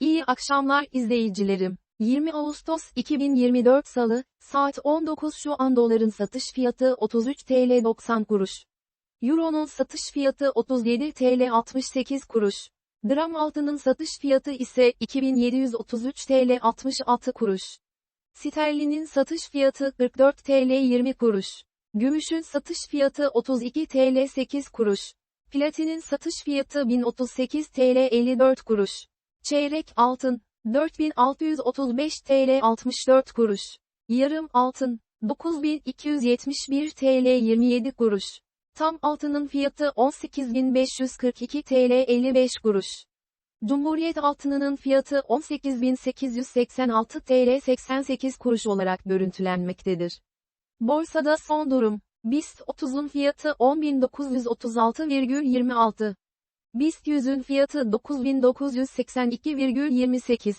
İyi akşamlar izleyicilerim. 20 Ağustos 2024 Salı, saat 19 şu an doların satış fiyatı 33 TL 90 kuruş. Euro'nun satış fiyatı 37 TL 68 kuruş. Gram altının satış fiyatı ise 2733 TL 66 kuruş. Sterlinin satış fiyatı 44 TL 20 kuruş. Gümüşün satış fiyatı 32 TL 8 kuruş. Platinin satış fiyatı 1038 TL 54 kuruş. Çeyrek altın 4635 TL 64 kuruş. Yarım altın 9271 TL 27 kuruş. Tam altının fiyatı 18542 TL 55 kuruş. Cumhuriyet altınının fiyatı 18886 TL 88 kuruş olarak görüntülenmektedir. Borsada son durum. BIST 30'un fiyatı 10.936,26. BIST 100'ün fiyatı 9.982,28.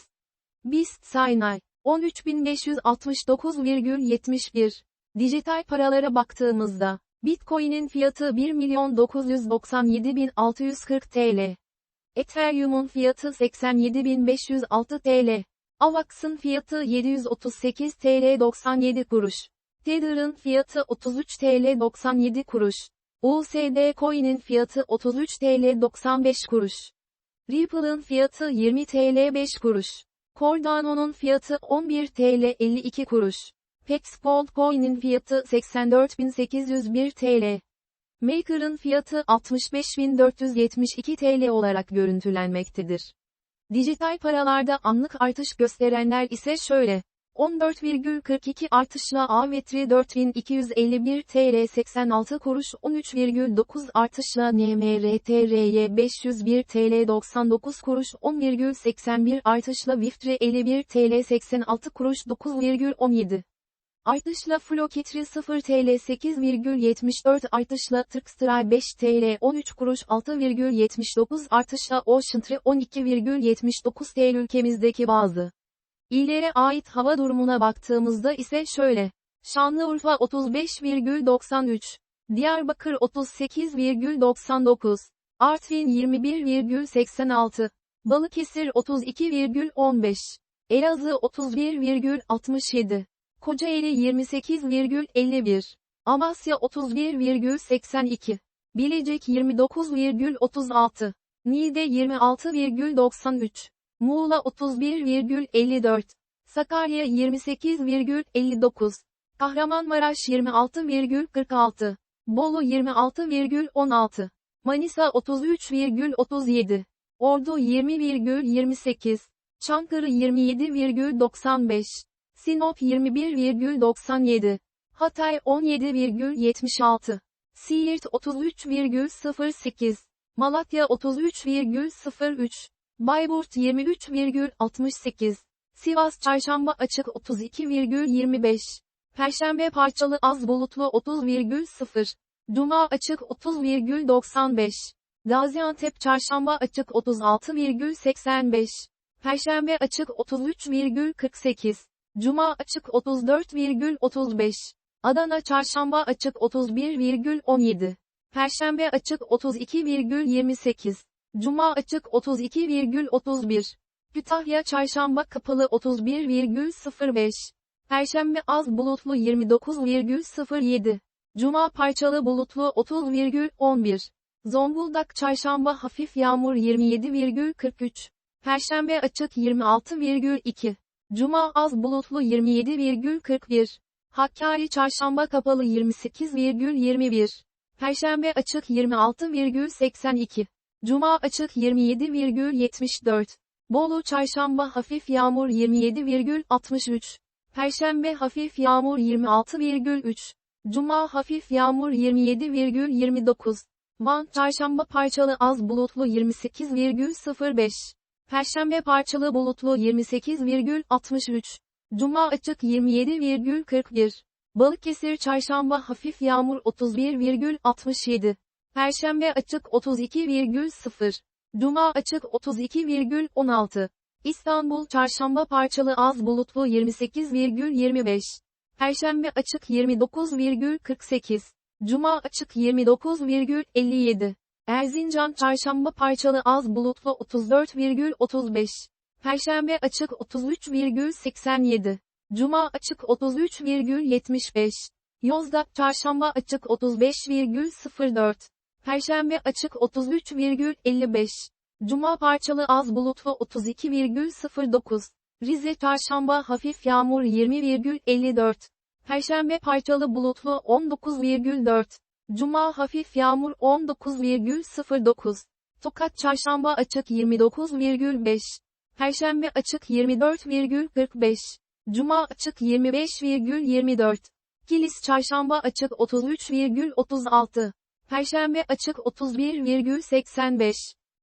BIST Saynay 13.569,71. Dijital paralara baktığımızda, Bitcoin'in fiyatı 1.997.640 TL. Ethereum'un fiyatı 87.506 TL. AVAX'ın fiyatı 738 TL 97 kuruş. Tether'ın fiyatı 33 TL 97 kuruş. USD Coin'in fiyatı 33 TL 95 kuruş. Ripple'ın fiyatı 20 TL 5 kuruş. Cardano'nun fiyatı 11 TL 52 kuruş. Pex Gold Coin'in fiyatı 84.801 TL. Maker'ın fiyatı 65.472 TL olarak görüntülenmektedir. Dijital paralarda anlık artış gösterenler ise şöyle. 14,42 artışla Avetri 4251 TL 86 kuruş 13,9 artışla NMRTRY 501 TL 99 kuruş 10,81 artışla Viftri 51 TL 86 kuruş 9,17 Artışla Floketri 0 TL 8,74 artışla Turkstray 5 TL 13 kuruş 6,79 artışla Oceantree 12,79 TL ülkemizdeki bazı İllere ait hava durumuna baktığımızda ise şöyle. Şanlıurfa 35,93, Diyarbakır 38,99, Artvin 21,86, Balıkesir 32,15, Elazığ 31,67, Kocaeli 28,51, Amasya 31,82, Bilecik 29,36, Niğde 26,93, Muğla 31,54, Sakarya 28,59, Kahramanmaraş 26,46, Bolu 26,16, Manisa 33,37, Ordu 20,28, Çankırı 27,95, Sinop 21,97, Hatay 17,76, Siirt 33,08, Malatya 33,03, Bayburt 23,68. Sivas Çarşamba açık 32,25. Perşembe parçalı az bulutlu 30,0. Cuma açık 30,95. Gaziantep Çarşamba açık 36,85. Perşembe açık 33,48. Cuma açık 34,35. Adana Çarşamba açık 31,17. Perşembe açık 32,28. Cuma açık 32,31. Kütahya Çarşamba kapalı 31,05. Perşembe az bulutlu 29,07. Cuma parçalı bulutlu 30,11. Zonguldak Çarşamba hafif yağmur 27,43. Perşembe açık 26,2. Cuma az bulutlu 27,41. Hakkari Çarşamba kapalı 28,21. Perşembe açık 26,82. Cuma açık 27,74. Bolu Çarşamba hafif yağmur 27,63. Perşembe hafif yağmur 26,3. Cuma hafif yağmur 27,29. Van Çarşamba parçalı az bulutlu 28,05. Perşembe parçalı bulutlu 28,63. Cuma açık 27,41. Balıkesir Çarşamba hafif yağmur 31,67. Perşembe açık 32,0. Cuma açık 32,16. İstanbul Çarşamba parçalı az bulutlu 28,25. Perşembe açık 29,48. Cuma açık 29,57. Erzincan Çarşamba parçalı az bulutlu 34,35. Perşembe açık 33,87. Cuma açık 33,75. Yozgat Çarşamba açık 35,04. Perşembe açık 33,55. Cuma parçalı az bulutlu 32,09. Rize Çarşamba hafif yağmur 20,54. Perşembe parçalı bulutlu 19,4. Cuma hafif yağmur 19,09. Tokat Çarşamba açık 29,5. Perşembe açık 24,45. Cuma açık 25,24. Kilis Çarşamba açık 33,36. Perşembe açık 31,85.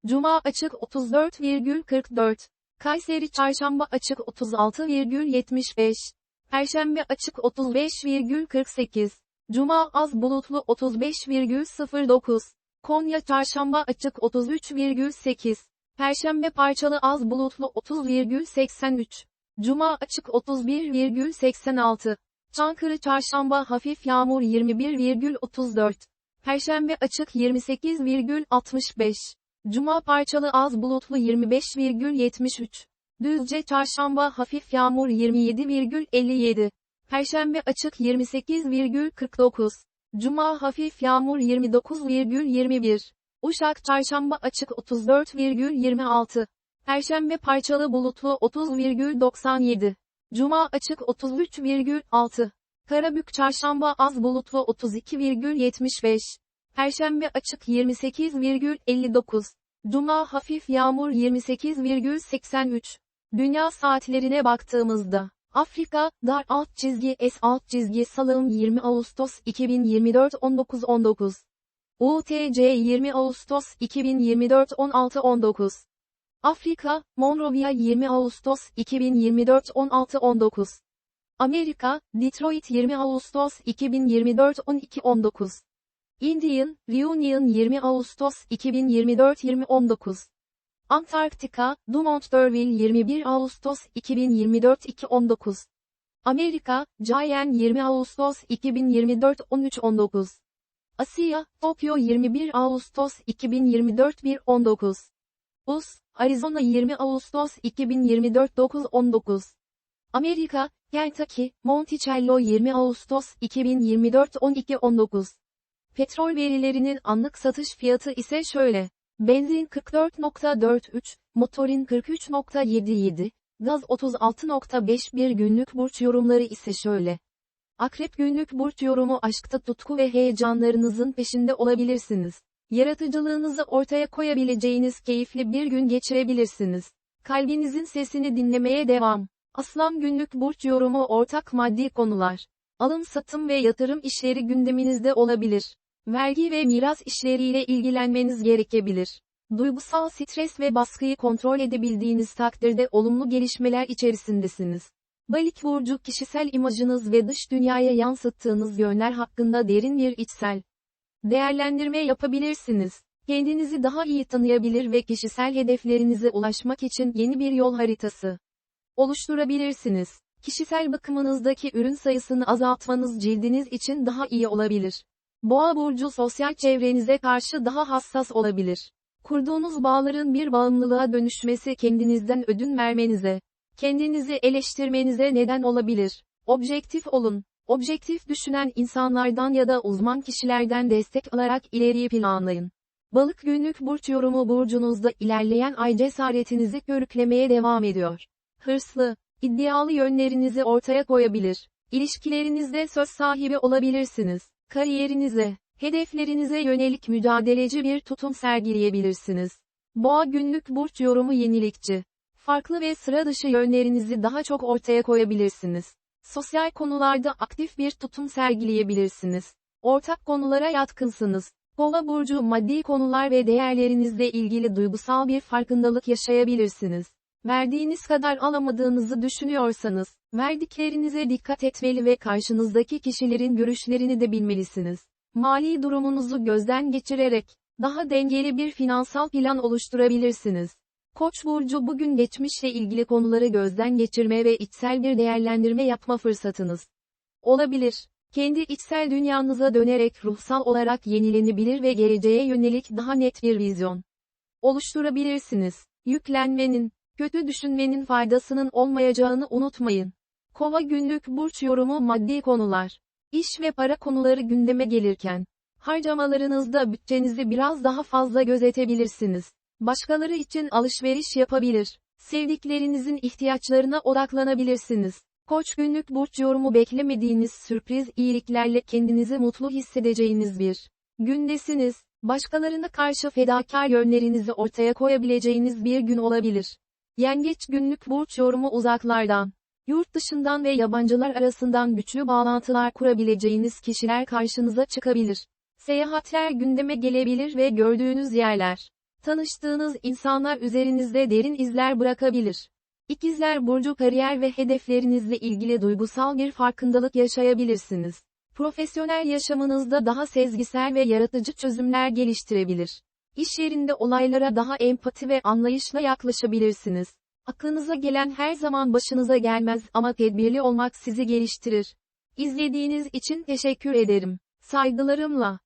Cuma açık 34,44. Kayseri Çarşamba açık 36,75. Perşembe açık 35,48. Cuma az bulutlu 35,09. Konya Çarşamba açık 33,8. Perşembe parçalı az bulutlu 30,83. Cuma açık 31,86. Çankırı Çarşamba hafif yağmur 21,34. Perşembe açık 28,65. Cuma parçalı az bulutlu 25,73. Düzce Çarşamba hafif yağmur 27,57. Perşembe açık 28,49. Cuma hafif yağmur 29,21. Uşak Çarşamba açık 34,26. Perşembe parçalı bulutlu 30,97. Cuma açık 33,6. Karabük Çarşamba az bulutlu 32,75. Perşembe açık 28,59. Cuma hafif yağmur 28,83. Dünya saatlerine baktığımızda, Afrika, dar alt çizgi S alt çizgi salım 20 Ağustos 2024 19.19. UTC 20 Ağustos 2024 16.19. Afrika, Monrovia 20 Ağustos 2024 16.19. Amerika, Detroit 20 Ağustos 2024 12.19. Indian, Reunion 20 Ağustos 2024 2019. Antarktika, Dumont D'Urville 21 Ağustos 2024 219. Amerika, Giant 20 Ağustos 2024 1319. Asya, Tokyo 21 Ağustos 2024 119. US, Arizona 20 Ağustos 2024 919. Amerika, Kentucky, Monticello 20 Ağustos 2024 1219. Petrol verilerinin anlık satış fiyatı ise şöyle. Benzin 44.43, motorin 43.77, gaz 36.51 günlük burç yorumları ise şöyle. Akrep günlük burç yorumu aşkta tutku ve heyecanlarınızın peşinde olabilirsiniz. Yaratıcılığınızı ortaya koyabileceğiniz keyifli bir gün geçirebilirsiniz. Kalbinizin sesini dinlemeye devam. Aslan günlük burç yorumu ortak maddi konular. Alım satım ve yatırım işleri gündeminizde olabilir. Vergi ve miras işleriyle ilgilenmeniz gerekebilir. Duygusal stres ve baskıyı kontrol edebildiğiniz takdirde olumlu gelişmeler içerisindesiniz. Balık burcu kişisel imajınız ve dış dünyaya yansıttığınız yönler hakkında derin bir içsel değerlendirme yapabilirsiniz. Kendinizi daha iyi tanıyabilir ve kişisel hedeflerinize ulaşmak için yeni bir yol haritası oluşturabilirsiniz. Kişisel bakımınızdaki ürün sayısını azaltmanız cildiniz için daha iyi olabilir. Boğa burcu sosyal çevrenize karşı daha hassas olabilir. Kurduğunuz bağların bir bağımlılığa dönüşmesi kendinizden ödün vermenize, kendinizi eleştirmenize neden olabilir. Objektif olun. Objektif düşünen insanlardan ya da uzman kişilerden destek alarak ileriyi planlayın. Balık günlük burç yorumu burcunuzda ilerleyen ay cesaretinizi körüklemeye devam ediyor. Hırslı, iddialı yönlerinizi ortaya koyabilir. İlişkilerinizde söz sahibi olabilirsiniz. Kariyerinize, hedeflerinize yönelik mücadeleci bir tutum sergileyebilirsiniz. Boğa günlük burç yorumu yenilikçi. Farklı ve sıra dışı yönlerinizi daha çok ortaya koyabilirsiniz. Sosyal konularda aktif bir tutum sergileyebilirsiniz. Ortak konulara yatkınsınız. Kova burcu maddi konular ve değerlerinizle ilgili duygusal bir farkındalık yaşayabilirsiniz. Verdiğiniz kadar alamadığınızı düşünüyorsanız, verdiklerinize dikkat etmeli ve karşınızdaki kişilerin görüşlerini de bilmelisiniz. Mali durumunuzu gözden geçirerek, daha dengeli bir finansal plan oluşturabilirsiniz. Koç burcu bugün geçmişle ilgili konuları gözden geçirme ve içsel bir değerlendirme yapma fırsatınız olabilir. Kendi içsel dünyanıza dönerek ruhsal olarak yenilenebilir ve geleceğe yönelik daha net bir vizyon oluşturabilirsiniz. Yüklenmenin Kötü düşünmenin faydasının olmayacağını unutmayın. Kova günlük burç yorumu maddi konular. İş ve para konuları gündeme gelirken, harcamalarınızda bütçenizi biraz daha fazla gözetebilirsiniz. Başkaları için alışveriş yapabilir. Sevdiklerinizin ihtiyaçlarına odaklanabilirsiniz. Koç günlük burç yorumu beklemediğiniz sürpriz iyiliklerle kendinizi mutlu hissedeceğiniz bir gündesiniz. Başkalarına karşı fedakar yönlerinizi ortaya koyabileceğiniz bir gün olabilir. Yengeç günlük burç yorumu uzaklardan, yurt dışından ve yabancılar arasından güçlü bağlantılar kurabileceğiniz kişiler karşınıza çıkabilir. Seyahatler gündeme gelebilir ve gördüğünüz yerler, tanıştığınız insanlar üzerinizde derin izler bırakabilir. İkizler Burcu kariyer ve hedeflerinizle ilgili duygusal bir farkındalık yaşayabilirsiniz. Profesyonel yaşamınızda daha sezgisel ve yaratıcı çözümler geliştirebilir. İş yerinde olaylara daha empati ve anlayışla yaklaşabilirsiniz. Aklınıza gelen her zaman başınıza gelmez ama tedbirli olmak sizi geliştirir. İzlediğiniz için teşekkür ederim. Saygılarımla.